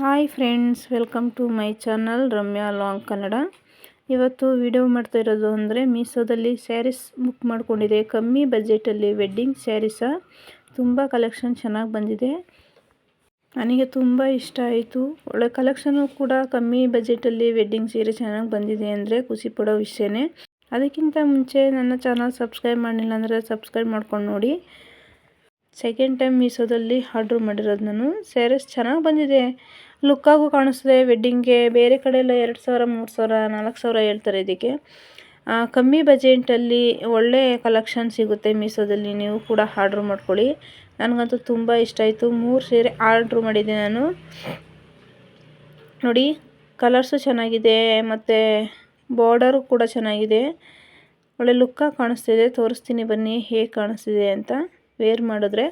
Hi friends, welcome to my channel Ramya long Kannada. ಇವತ್ತು video ಮಾಡ್ತಾ ಇರೋದು ಅಂದರೆ ಮೀಸೋದಲ್ಲಿ ಸ್ಯಾರೀಸ್ ಬುಕ್ ಮಾಡಿಕೊಂಡಿದೆ. ಕಮ್ಮಿ ಬಜೆಟಲ್ಲಿ ವೆಡ್ಡಿಂಗ್ ಸ್ಯಾರೀಸ. ತುಂಬ ಕಲೆಕ್ಷನ್ ಚೆನ್ನಾಗಿ ಬಂದಿದೆ. ನನಗೆ ತುಂಬ ಇಷ್ಟ ಆಯಿತು. ಒಳ್ಳೆ ಕಲೆಕ್ಷನು ಕೂಡ ಕಮ್ಮಿ ಬಜೆಟಲ್ಲಿ ವೆಡ್ಡಿಂಗ್ ಸೀರೆ ಚೆನ್ನಾಗಿ ಬಂದಿದೆ ಅಂದರೆ ಖುಷಿ ಪಡೋ ವಿಷಯನೇ. ಅದಕ್ಕಿಂತ ಮುಂಚೆ ನನ್ನ ಚಾನಲ್ ಸಬ್ಸ್ಕ್ರೈಬ್ ಮಾಡಿಲ್ಲ ಅಂದರೆ ಸಬ್ಸ್ಕ್ರೈಬ್ ಮಾಡ್ಕೊಂಡು ನೋಡಿ. ಸೆಕೆಂಡ್ ಟೈಮ್ ಮೀಸೋದಲ್ಲಿ ಆರ್ಡ್ರ್ ಮಾಡಿರೋದು ನಾನು. ಸ್ಯಾರೀಸ್ ಚೆನ್ನಾಗಿ ಬಂದಿದೆ. ಲುಕ್ಕಾಗೂ ಕಾಣಿಸ್ತದೆ ವೆಡ್ಡಿಂಗ್ಗೆ ಬೇರೆ ಕಡೆ ಎಲ್ಲ ಎರಡು ಸಾವಿರ, ಮೂರು ಸಾವಿರ, ನಾಲ್ಕು ಸಾವಿರ ಹೇಳ್ತಾರೆ ಇದಕ್ಕೆ. ಕಮ್ಮಿ ಬಜೆಟಲ್ಲಿ ಒಳ್ಳೆ ಕಲೆಕ್ಷನ್ ಸಿಗುತ್ತೆ ಮೀಸೋದಲ್ಲಿ ನೀವು ಕೂಡ ಆರ್ಡ್ರ್ ಮಾಡ್ಕೊಳ್ಳಿ. ನನಗಂತೂ ತುಂಬ ಇಷ್ಟ ಆಯಿತು. ಮೂರು ಸೀರೆ ಆರ್ಡ್ರ್ ಮಾಡಿದ್ದೆ ನಾನು. ನೋಡಿ ಕಲರ್ಸು ಚೆನ್ನಾಗಿದೆ, ಮತ್ತು ಬಾರ್ಡರು ಕೂಡ ಚೆನ್ನಾಗಿದೆ. ಒಳ್ಳೆ ಲುಕ್ಕಾಗಿ ಕಾಣಿಸ್ತಿದೆ. ತೋರಿಸ್ತೀನಿ ಬನ್ನಿ ಹೇಗೆ ಕಾಣಿಸ್ತಿದೆ ಅಂತ. ವೇರ್ ಮಾಡಿದ್ರೆ.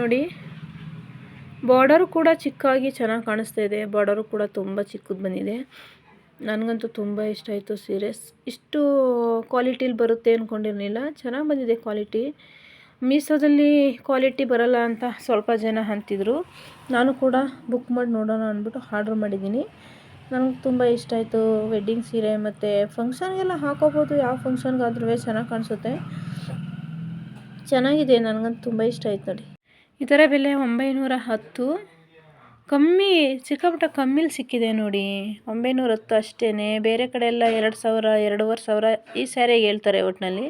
ನೋಡಿ. ಬಾರ್ಡರು ಕೂಡ ಚಿಕ್ಕಾಗಿ ಚೆನ್ನಾಗಿ ಕಾಣಿಸ್ತಾ ಇದೆ. ಬಾರ್ಡರು ಕೂಡ ತುಂಬ ಚಿಕ್ಕದು ಬಂದಿದೆ. ನನಗಂತೂ ತುಂಬ ಇಷ್ಟ ಆಯಿತು ಸೀರೆ. ಇಷ್ಟು ಕ್ವಾಲಿಟಿಲಿ ಬರುತ್ತೆ ಅಂದ್ಕೊಂಡಿರಲಿಲ್ಲ ಚೆನ್ನಾಗಿ ಬಂದಿದೆ ಕ್ವಾಲಿಟಿ ಮೀಸೋದಲ್ಲಿ ಕ್ವಾಲಿಟಿ ಬರಲ್ಲ ಅಂತ ಸ್ವಲ್ಪ ಜನ ಅಂತಿದ್ರು. ನಾನು ಕೂಡ ಬುಕ್ ಮಾಡಿ ನೋಡೋಣ ಅಂದ್ಬಿಟ್ಟು ಆರ್ಡ್ರ್ ಮಾಡಿದ್ದೀನಿ. ನನಗೆ ತುಂಬ ಇಷ್ಟ ಆಯಿತು ವೆಡ್ಡಿಂಗ್ ಸೀರೆ ಮತ್ತು ಫಂಕ್ಷನ್ಗೆಲ್ಲ ಹಾಕೋಬೋದು. ಯಾವ ಫಂಕ್ಷನ್ಗಾದ್ರೂ ಚೆನ್ನಾಗಿ ಕಾಣಿಸುತ್ತೆ. ಚೆನ್ನಾಗಿದೆ. ನನಗಂತೂ ತುಂಬ ಇಷ್ಟ ಆಯ್ತು ನೋಡಿ. ಇದರ ಬೆಲೆ ಒಂಬೈನೂರ ಹತ್ತು ಕಮ್ಮಿ ಸಿಕ್ಕಾಪಟ್ಟೆ ಕಮ್ಮಿಲಿ ಸಿಕ್ಕಿದೆ ನೋಡಿ. ಒಂಬೈನೂರ ಹತ್ತು ಅಷ್ಟೇ ಬೇರೆ ಕಡೆ ಎಲ್ಲ ಎರಡು ಸಾವಿರ, ಎರಡೂವರೆ ಸಾವಿರ ಈ ಸ್ಯಾರಿಗೆ ಹೇಳ್ತಾರೆ ಒಟ್ಟಿನಲ್ಲಿ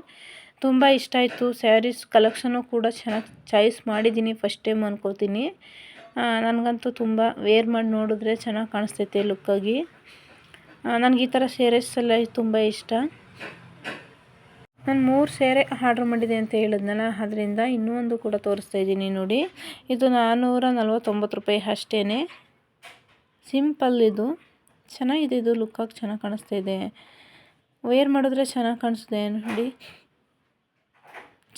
ತುಂಬ ಇಷ್ಟ ಆಯಿತು. ಸ್ಯಾರೀಸ್ ಕಲೆಕ್ಷನು ಕೂಡ ಚೆನ್ನಾಗಿ ಚಾಯ್ಸ್ ಮಾಡಿದ್ದೀನಿ ಫಸ್ಟ್ ಟೈಮ್ ಅಂದ್ಕೋತೀನಿ ನನಗಂತೂ ತುಂಬ ವೇರ್ ಮಾಡಿ ನೋಡಿದ್ರೆ ಚೆನ್ನಾಗಿ ಕಾಣಿಸ್ತೈತೆ ಲುಕ್ಕಾಗಿ. ನನಗೆ ಈ ಥರ ಸ್ಯಾರೀಸ್ ಎಲ್ಲ ತುಂಬ ಇಷ್ಟ. ನಾನು ಮೂರು ಸೇರೆ ಆರ್ಡ್ರ್ ಮಾಡಿದೆ ಅಂತ ಹೇಳಿದ್ನಲ್ಲ, ಅದರಿಂದ ಇನ್ನೂ ಒಂದು ಕೂಡ ತೋರಿಸ್ತಾ ಇದ್ದೀನಿ ನೋಡಿ. ಇದು ನಾನ್ನೂರ ನಲ್ವತ್ತೊಂಬತ್ತು ರೂಪಾಯಿ ಅಷ್ಟೇ ಸಿಂಪಲ್ ಇದು. ಚೆನ್ನಾಗಿದೆ ಇದು ಲುಕ್ಕಾಗಿ ಚೆನ್ನಾಗಿ ಕಾಣಿಸ್ತಾ ಇದೆ. ವೇರ್ ಮಾಡಿದ್ರೆ ಚೆನ್ನಾಗಿ ಕಾಣಿಸ್ತಿದೆ, ನೋಡಿ.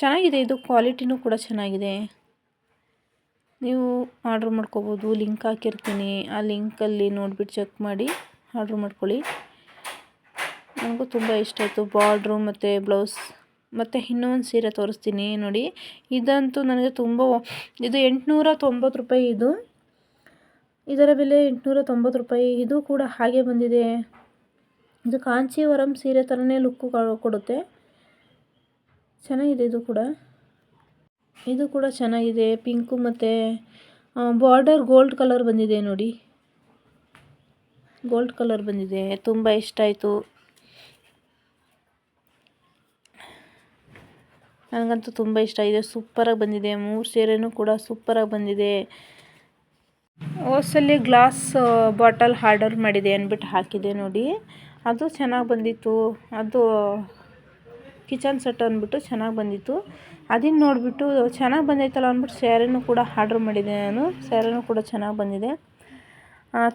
ಚೆನ್ನಾಗಿದೆ ಇದು ಕ್ವಾಲಿಟಿನೂ ಕೂಡ ಚೆನ್ನಾಗಿದೆ. ನೀವು ಆರ್ಡ್ರ್ ಮಾಡ್ಕೋಬೋದು ಲಿಂಕ್ ಹಾಕಿರ್ತೀನಿ. ಆ ಲಿಂಕಲ್ಲಿ ನೋಡಿಬಿಟ್ಟು ಚೆಕ್ ಮಾಡಿ ಆರ್ಡ್ರ್ ಮಾಡ್ಕೊಳ್ಳಿ. ನನಗೂ ತುಂಬ ಇಷ್ಟ ಆಯಿತು. ಬಾರ್ಡ್ರು ಮತ್ತು ಬ್ಲೌಸ್, ಮತ್ತು ಇನ್ನೊಂದು ಸೀರೆ ತೋರಿಸ್ತೀನಿ ನೋಡಿ. ಇದಂತೂ ನನಗೆ ತುಂಬ ಇದು ಎಂಟುನೂರ ತೊಂಬತ್ತು ರೂಪಾಯಿ ಇದು. ಇದರ ಬೆಲೆ ಎಂಟುನೂರ ತೊಂಬತ್ತು ರೂಪಾಯಿ. ಇದು ಕೂಡ ಹಾಗೆ ಬಂದಿದೆ. ಇದು ಕಾಂಚೀವರಂ ಸೀರೆ ಥರನೇ ಲುಕ್ಕು ಕೊಡುತ್ತೆ. ಚೆನ್ನಾಗಿದೆ ಇದು ಕೂಡ. ಇದು ಕೂಡ ಚೆನ್ನಾಗಿದೆ. ಪಿಂಕು ಮತ್ತು ಬಾರ್ಡರ್ ಗೋಲ್ಡ್ ಕಲರ್ ಬಂದಿದೆ ನೋಡಿ. ಗೋಲ್ಡ್ ಕಲರ್ ಬಂದಿದೆ. ತುಂಬ ಇಷ್ಟ ಆಯಿತು. ನನಗಂತೂ ತುಂಬ ಇಷ್ಟ. ಇದೆ, ಸೂಪರಾಗಿ ಬಂದಿದೆ. ಮೂರು ಸೀರೆನೂ ಕೂಡ ಸೂಪರಾಗಿ ಬಂದಿದೆ. ಓಸಲ್ಲಿ ಗ್ಲಾಸ್ ಬಾಟಲ್ ಆರ್ಡರ್ ಮಾಡಿದೆ ಅಂದ್ಬಿಟ್ಟು ಹಾಕಿದೆ ನೋಡಿ. ಅದು ಚೆನ್ನಾಗಿ ಬಂದಿತ್ತು. ಅದು, ಕಿಚನ್ ಸೆಟ್ ಅಂದ್ಬಿಟ್ಟು ಚೆನ್ನಾಗಿ ಬಂದಿತ್ತು. ಅದನ್ನು ನೋಡಿಬಿಟ್ಟು ಚೆನ್ನಾಗಿ ಬಂದೈತಲ್ಲ ಅಂದ್ಬಿಟ್ಟು ಸ್ಯಾರಿನೂ ಕೂಡ ಆರ್ಡ್ರ್ ಮಾಡಿದೆ ನಾನು. ಸ್ಯಾರಿನೂ ಕೂಡ ಚೆನ್ನಾಗಿ ಬಂದಿದೆ.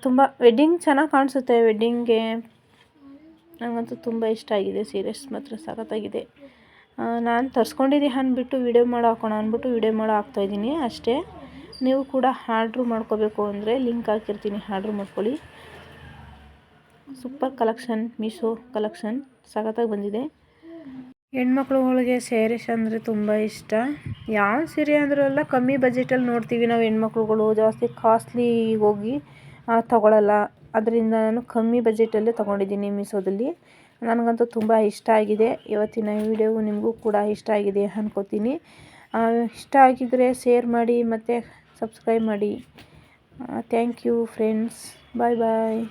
ತುಂಬ ವೆಡ್ಡಿಂಗ್ ಚೆನ್ನಾಗಿ ಕಾಣಿಸುತ್ತೆ ವೆಡ್ಡಿಂಗ್ಗೆ. ನನಗಂತೂ ತುಂಬ ಇಷ್ಟ ಆಗಿದೆ. ಸೀರೆಸ್ ಮಾತ್ರ ಸಖತ್ತಾಗಿದೆ. ನಾನು ತರಿಸ್ಕೊಂಡಿದ್ದೆ ಅಂದ್ಬಿಟ್ಟು ವಿಡಿಯೋ ಮಾಡೋ ಹಾಕೋಣ ಅಂದ್ಬಿಟ್ಟು ವಿಡಿಯೋ ಮಾಡೋ ಹಾಕ್ತಾಯಿದ್ದೀನಿ ಅಷ್ಟೇ. ನೀವು ಕೂಡ ಆರ್ಡ್ರು ಮಾಡ್ಕೋಬೇಕು ಅಂದರೆ ಲಿಂಕ್ ಹಾಕಿರ್ತೀನಿ ಆರ್ಡ್ರ್ ಮಾಡ್ಕೊಳ್ಳಿ. ಸೂಪರ್ ಕಲೆಕ್ಷನ್ ಮೀಶೋ ಕಲೆಕ್ಷನ್ ಸಖತ್ತಾಗಿ ಬಂದಿದೆ. ಹೆಣ್ಮಕ್ಳುಗಳಿಗೆ ಸ್ಯಾರೀಸ್ ಅಂದರೆ ತುಂಬ ಇಷ್ಟ. ಯಾವ ಸೀರೆ ಅಂದರೂ ಎಲ್ಲ ಕಮ್ಮಿ ಬಜೆಟಲ್ಲಿ ನೋಡ್ತೀವಿ ನಾವು ಹೆಣ್ಮಕ್ಳುಗಳು. ಜಾಸ್ತಿ ಕಾಸ್ಟ್ಲಿ ಹೋಗಿ ತಗೊಳ್ಳಲ್ಲ ಅದರಿಂದ ನಾನು ಕಮ್ಮಿ ಬಜೆಟಲ್ಲೇ ತೊಗೊಂಡಿದ್ದೀನಿ ಮೀಸೋದಲ್ಲಿ ನನಗಂತೂ ತುಂಬ ಇಷ್ಟ ಆಗಿದೆ. ಇವತ್ತಿನ ವಿಡಿಯೋ ನಿಮಗೂ ಕೂಡ ಇಷ್ಟ ಆಗಿದೆ ಅಂದ್ಕೋತೀನಿ ಇಷ್ಟ ಆಗಿದ್ದರೆ ಶೇರ್ ಮಾಡಿ ಮತ್ತು ಸಬ್ಸ್ಕ್ರೈಬ್ ಮಾಡಿ. Thank you friends bye bye